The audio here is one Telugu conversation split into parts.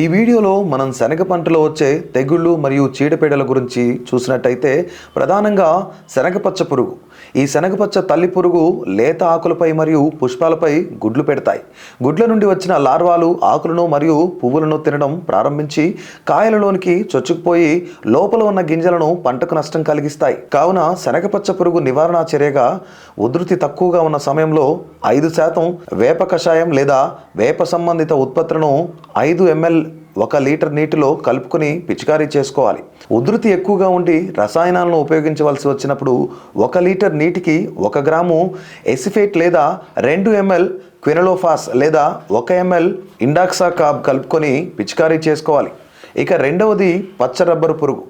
ఈ వీడియోలో మనం శనగ పంటలో వచ్చే తెగుళ్ళు మరియు చీడపీడల గురించి చూసినట్టయితే ప్రధానంగా శనగపచ్చ పురుగు. ఈ శనగపచ్చ తల్లి పురుగు లేత ఆకులపై మరియు పుష్పాలపై గుడ్లు పెడతాయి. గుడ్ల నుండి వచ్చిన లార్వాలు ఆకులను మరియు పువ్వులను తినడం ప్రారంభించి కాయలలోనికి చొచ్చుకుపోయి లోపల ఉన్న గింజలను పంటకు నష్టం కలిగిస్తాయి. కావున శనగపచ్చ పురుగు నివారణ చర్యగా ఉధృతి తక్కువగా ఉన్న సమయంలో ఐదు శాతం వేప కషాయం లేదా వేప సంబంధిత ఉత్పత్తులను ఐదు ఎంఎల్ ఒక లీటర్ నీటిలో కలుపుకొని పిచికారీ చేసుకోవాలి. ఉధృతి ఎక్కువగా ఉండి రసాయనాలను ఉపయోగించవలసి వచ్చినప్పుడు ఒక లీటర్ నీటికి ఒక గ్రాము ఎసిఫేట్ లేదా రెండు ఎంఎల్ క్వినలోఫాస్ లేదా ఒక ఎంఎల్ ఇండాక్సా కాబ్ కలుపుకొని పిచికారీ చేసుకోవాలి. ఇక రెండవది పచ్చ రబ్బరు పురుగు.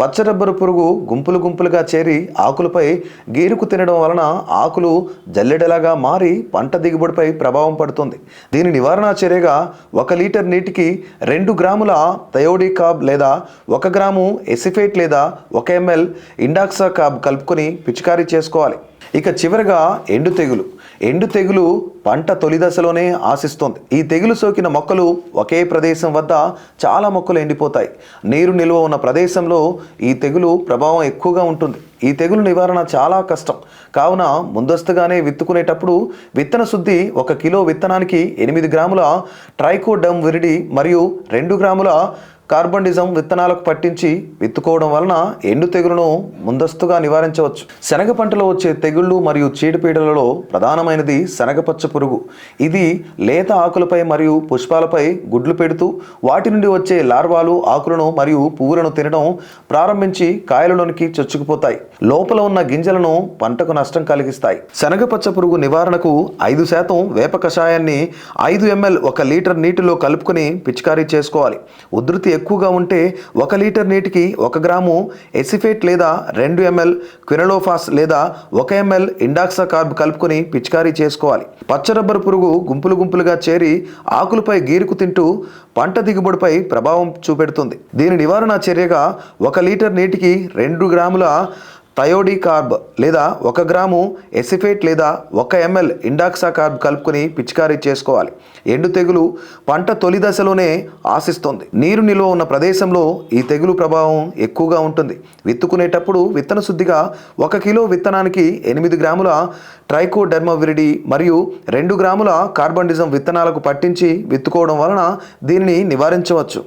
పచ్చ రబ్బరు పురుగు గుంపులు గుంపులుగా చేరి ఆకులపై గీరుకు తినడం వలన ఆకులు జల్లెడలాగా మారి పంట దిగుబడిపై ప్రభావం పడుతుంది. దీని నివారణ చర్యగా ఒక లీటర్ నీటికి రెండు గ్రాముల థయోడీ కాబ్ లేదా ఒక గ్రాము ఎసిఫేట్ లేదా ఒక ఎంఎల్ ఇండాక్సా కాబ్ కలుపుకొని పిచికారీ చేసుకోవాలి. ఇక చివరగా ఎండు తెగులు. ఎండు తెగులు పంట తొలి దశలోనే ఆశిస్తోంది. ఈ తెగులు సోకిన మొక్కలు ఒకే ప్రదేశం వద్ద చాలా మొక్కలు ఎండిపోతాయి. నీరు నిల్వ ఉన్న ప్రదేశంలో ఈ తెగులు ప్రభావం ఎక్కువగా ఉంటుంది. ఈ తెగులు నివారణ చాలా కష్టం. కావున ముందస్తుగానే విత్తుకునేటప్పుడు విత్తన శుద్ధి ఒక కిలో విత్తనానికి ఎనిమిది గ్రాముల ట్రైకోడమ్ విరిడి మరియు రెండు గ్రాముల కార్బండిజం విత్తనాలకు పట్టించి విత్తుకోవడం వలన ఎండు తెగులను ముందస్తుగా నివారించవచ్చు. శనగ పంటలో వచ్చే తెగుళ్ళు మరియు చీడపీడలలో ప్రధానమైనది శనగపచ్చ పురుగు. ఇది లేత ఆకులపై మరియు పుష్పాలపై గుడ్లు పెడుతూ వాటి నుండి వచ్చే లార్వాలు ఆకులను మరియు పువ్వులను తినడం ప్రారంభించి కాయలలోనికి చొచ్చుకుపోతాయి. లోపల ఉన్న గింజలను పంటకు నష్టం కలిగిస్తాయి. శనగపచ్చ పురుగు నివారణకు ఐదు శాతం వేప కషాయాన్ని ఐదు ఎంఎల్ ఒక లీటర్ నీటిలో కలుపుకొని పిచికారీ చేసుకోవాలి. ఉధృతి ఎక్కువగా ఉంటే ఒక లీటర్ నీటికి ఒక గ్రాము ఎసిఫేట్ లేదా రెండు ఎంఎల్ క్వినలోఫాస్ లేదా ఒక ఎంఎల్ ఇండాక్సా కార్బ్ కలుపుకొని పిచికారీ చేసుకోవాలి. పచ్చ రబ్బరు పురుగు గుంపులు గుంపులుగా చేరి ఆకులపై గీరుకు తింటూ పంట దిగుబడిపై ప్రభావం చూపెడుతుంది. దీని నివారణ చర్యగా ఒక లీటర్ నీటికి రెండు గ్రాముల థయోడీ కార్బ్ లేదా ఒక గ్రాము ఎసిఫేట్ లేదా ఒక ఎంఎల్ ఇండాక్సా కార్బ్ కలుపుకొని పిచికారీ చేసుకోవాలి. ఎండు తెగులు పంట తొలి దశలోనే ఆశిస్తుంది. నీరు నిల్వ ఉన్న ప్రదేశంలో ఈ తెగులు ప్రభావం ఎక్కువగా ఉంటుంది. విత్తుకునేటప్పుడు విత్తన శుద్ధిగా ఒక కిలో విత్తనానికి ఎనిమిది గ్రాముల ట్రైకోడెర్మవిరిడి మరియు రెండు గ్రాముల కార్బండిజం విత్తనాలకు పట్టించి విత్తుకోవడం వలన దీనిని నివారించవచ్చు.